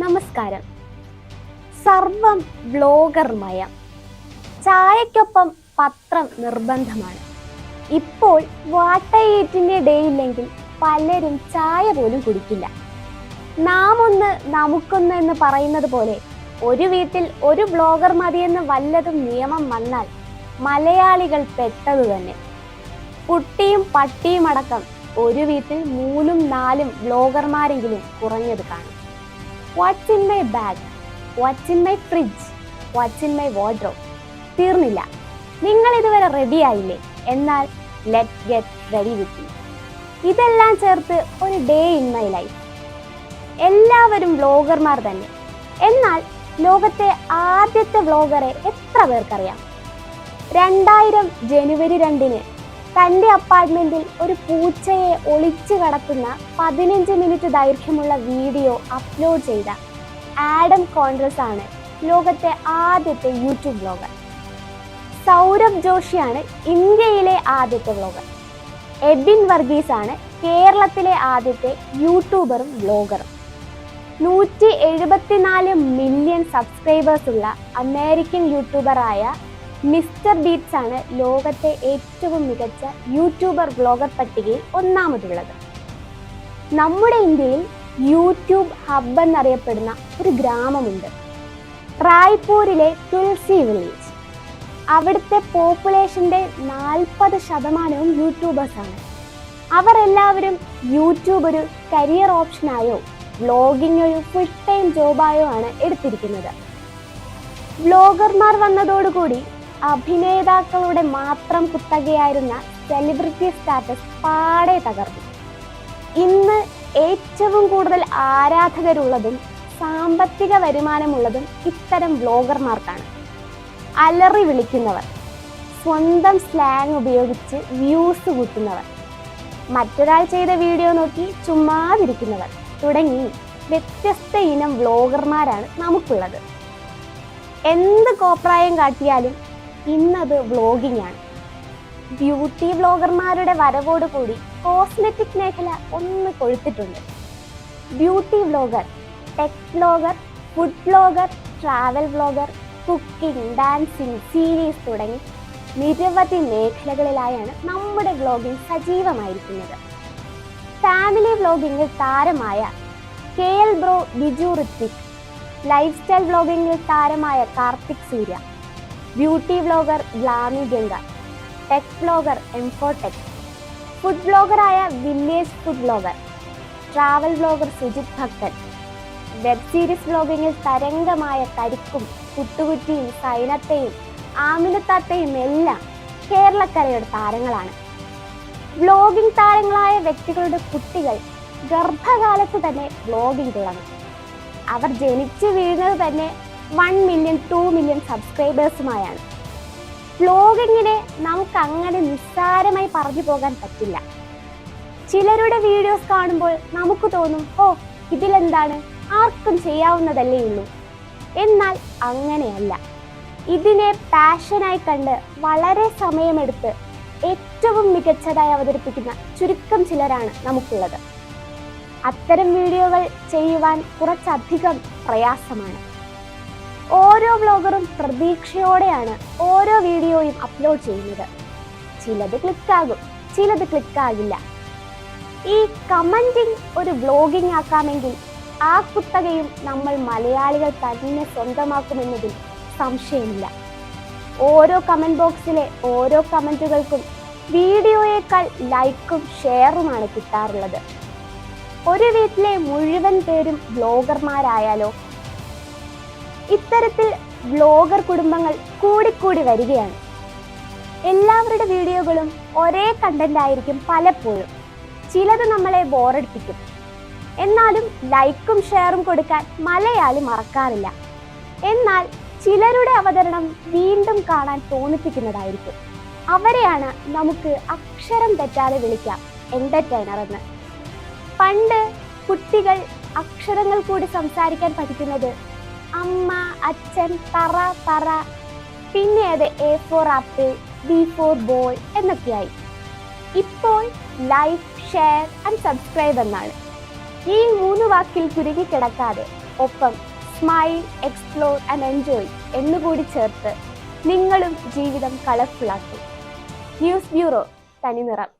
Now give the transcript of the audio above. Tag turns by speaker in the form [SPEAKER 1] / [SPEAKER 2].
[SPEAKER 1] നമസ്കാരം. സർവം ബ്ലോഗർമയം ചായക്കൊപ്പം പത്രം നിർബന്ധമാണ്. ഇപ്പോൾ വാട്ടയേറ്റിന്റെ ഇല്ലെങ്കിൽ പലരും ചായ പോലും കുടിക്കില്ല. നാം ഒന്ന് നമുക്കൊന്ന് എന്ന് പറയുന്നത് പോലെ ഒരു വീട്ടിൽ ഒരു ബ്ലോഗർ മതിയെന്ന് വല്ലതും നിയമം വന്നാൽ മലയാളികൾ പെട്ടതു തന്നെ. കുട്ടിയും പട്ടിയും അടക്കം ഒരു വീട്ടിൽ മൂന്നും നാലും ബ്ലോഗർമാരെങ്കിലും കുറഞ്ഞത് കാണും. What's in my bag what's in my fridge what's in my wardrobe തീർന്നില്ല. നിങ്ങൾ ഇതുവരെ റെഡി ആയില്ലേ? എന്നാൽ ലെറ്റ് ഗെറ്റ് റെഡി വിത്ത് ഇതെല്ലാം ചേർത്ത് ഒരു ഡേ ഇൻ മൈ ലൈഫ് എല്ലാവരും വ്ലോഗർമാർ തന്നെ. എന്നാൽ ലോകത്തെ ആദ്യത്തെ വ്ലോഗറെ എത്ര പേർക്കറിയാം? രണ്ടായിരം ജനുവരി രണ്ടിന് തന്റെ അപ്പാർട്ട്മെന്റിൽ ഒരു പൂച്ചയെ ഒളിച്ചു കടത്തുന്ന പതിനഞ്ച് മിനിറ്റ് ദൈർഘ്യമുള്ള വീഡിയോ അപ്ലോഡ് ചെയ്ത ആഡം കോൺഗ്രസ് ആണ് ലോകത്തെ ആദ്യത്തെ യൂട്യൂബ് ബ്ലോഗർ സൗരഭ് ജോഷിയാണ് ഇന്ത്യയിലെ ആദ്യത്തെ ബ്ലോഗർ എബിൻ വർഗീസ് ആണ് കേരളത്തിലെ ആദ്യത്തെ യൂട്യൂബറും ബ്ലോഗറും നൂറ്റി എഴുപത്തിനാല് മില്യൺ സബ്സ്ക്രൈബേഴ്സുള്ള അമേരിക്കൻ യൂട്യൂബറായ മിസ്റ്റർ ബീറ്റ്സ് ആണ് ലോകത്തെ ഏറ്റവും മികച്ച യൂട്യൂബർ വ്ലോഗർ പട്ടികയിൽ ഒന്നാമതുള്ളത്. നമ്മുടെ ഇന്ത്യയിൽ യൂട്യൂബ് ഹബ് എന്നറിയപ്പെടുന്ന ഒരു ഗ്രാമമുണ്ട്. റായ്പൂരിലെ തുൾസി വില്ലേജ്. അവിടുത്തെ പോപ്പുലേഷന്റെ നാൽപ്പത് ശതമാനവും യൂട്യൂബേഴ്സാണ് അവർ എല്ലാവരും യൂട്യൂബ് ഒരു കരിയർ ഓപ്ഷനായോ വ്ലോഗിംഗ് ഒരു ഫുൾ ടൈം ജോബായോ ആണ് എടുത്തിരിക്കുന്നത്. വ്ലോഗർമാർ വന്നതോടുകൂടി അഭിനേതാക്കളുടെ മാത്രം കുത്തകയായിരുന്ന സെലിബ്രിറ്റി സ്റ്റാറ്റസ് പാടെ തകർന്നു. ഇന്ന് ഏറ്റവും കൂടുതൽ ആരാധകരുള്ളതും സാമ്പത്തിക വരുമാനമുള്ളതും ഇത്തരം വ്ലോഗർമാർക്കാണ് അലറി വിളിക്കുന്നവർ സ്വന്തം സ്ലാങ് ഉപയോഗിച്ച് വ്യൂസ് കൂട്ടുന്നവർ മറ്റൊരാൾ ചെയ്ത വീഡിയോ നോക്കി ചുമ്മാതിരിക്കുന്നവർ തുടങ്ങി വ്യത്യസ്ത ഇനം വ്ലോഗർമാരാണ് നമുക്കുള്ളത്. എന്ത് കോപ്രായം കാട്ടിയാലും ഇന്നത് വ്ലോഗിംഗ് ആണ്. ബ്യൂട്ടി വ്ലോഗർമാരുടെ വരവോടുകൂടി കോസ്മെറ്റിക് മേഖല ഒന്ന് കൊഴുത്തിട്ടുണ്ട്. Beauty vlogger tech vlogger food vlogger travel vlogger cooking dancing series തുടങ്ങി നിരവധി മേഖലകളിലായാണ് നമ്മുടെ വ്ലോഗിംഗ് സജീവമായിരിക്കുന്നത്. ഫാമിലി വ്ലോഗിങ്ങിൽ താരമായ K L bro Biju Rithvik lifestyle വ്ലോഗിങ്ങിൽ താരമായ Karthik Surya beauty vlogger Glamy Ganga tech vlogger M four tech food വ്ലോഗറായ village food vlogger travel vlogger Sujith Bhakthan web series വ്ലോഗിങ്ങിൽ തരംഗമായ കരിക്കും കുട്ടുകുറ്റിയും സൈനത്തെയും ആമിനത്താത്തയും എല്ലാം കേരളക്കരയുടെ താരങ്ങളാണ്. വ്ലോഗിംഗ് താരങ്ങളായ വ്യക്തികളുടെ കുട്ടികൾ ഗർഭകാലത്ത് തന്നെ വ്ലോഗിംഗ് തുടങ്ങും അവർ ജനിച്ചു വീഴുന്നത് തന്നെ വൺ മില്യൺ ടു മില്യൺ സബ്സ്ക്രൈബേഴ്സുമായാണ് വ്ലോഗിങ്ങിനെ നമുക്ക് അങ്ങനെ നിസ്സാരമായി പറഞ്ഞു പോകാൻ പറ്റില്ല. ചിലരുടെ വീഡിയോസ് കാണുമ്പോൾ നമുക്ക് തോന്നും ഓ ഇതിലെന്താണ്? ആർക്കും ചെയ്യാവുന്നതല്ലേ ഉള്ളൂ. എന്നാൽ അങ്ങനെയല്ല. ഇതിനെ പാഷനായി കണ്ട് വളരെ സമയമെടുത്ത് ഏറ്റവും മികച്ചതായി അവതരിപ്പിക്കുന്ന ചുരുക്കം ചിലരാണ് നമുക്കുള്ളത്. അത്തരം വീഡിയോകൾ ചെയ്യുവാൻ കുറച്ചധികം പ്രയാസമാണ്. ഓരോ വ്ലോഗറും പ്രതീക്ഷയോടെയാണ് ഓരോ വീഡിയോയും അപ്ലോഡ് ചെയ്യുന്നത്. ചിലത് ക്ലിക്കാകും ചിലത് ക്ലിക്കാകില്ല ഈ കമന്റിംഗ് ഒരു ബ്ലോഗിംഗ് ആക്കാമെങ്കിൽ ആ കുത്തകയും നമ്മൾ മലയാളികൾ തന്നെ സ്വന്തമാക്കുമെന്നതിൽ സംശയമില്ല. ഓരോ കമന്റ് ബോക്സിലെ ഓരോ കമന്റുകൾക്കും വീഡിയോയേക്കാൾ ലൈക്കും ഷെയറുമാണ് കിട്ടാറുള്ളത്. ഒരു വീട്ടിലെ മുഴുവൻ പേരും ബ്ലോഗർമാരായാലോ ഇത്തരത്തിൽ വ്ലോഗർ കുടുംബങ്ങൾ കൂടിക്കൂടി വരികയാണ്. എല്ലാവരുടെ വീഡിയോകളും ഒരേ കണ്ടന്റ് ആയിരിക്കും പലപ്പോഴും. ചിലത് നമ്മളെ ബോറടിപ്പിക്കും. എന്നാലും ലൈക്കും ഷെയറും കൊടുക്കാൻ മലയാളി മറക്കാറില്ല. എന്നാൽ ചിലരുടെ അവതരണം വീണ്ടും കാണാൻ തോന്നിപ്പിക്കുന്നതായിരിക്കും. അവരെയാണ് നമുക്ക് അക്ഷരം തെറ്റാതെ വിളിക്കാം എന്റർടൈനർ എന്ന്. പണ്ട് കുട്ടികൾ അക്ഷരങ്ങൾ കൂടി സംസാരിക്കാൻ പഠിക്കുന്നത് അമ്മ അച്ഛൻ തറ തറ പിന്നെ അത് A for apple B for ball എന്നൊക്കെയായി. ഇപ്പോൾ ലൈക്ക് ഷെയർ ആൻഡ് സബ്സ്ക്രൈബ് എന്നാണ്. ഈ മൂന്ന് വാക്കിൽ കുരുങ്ങി കിടക്കാതെ ഒപ്പം സ്മൈൽ എക്സ്പ്ലോർ ആൻഡ് എൻജോയ് എന്നുകൂടി ചേർത്ത് നിങ്ങളും ജീവിതം കളർഫുള്ളാക്കും ന്യൂസ് ബ്യൂറോ തനിനിറം.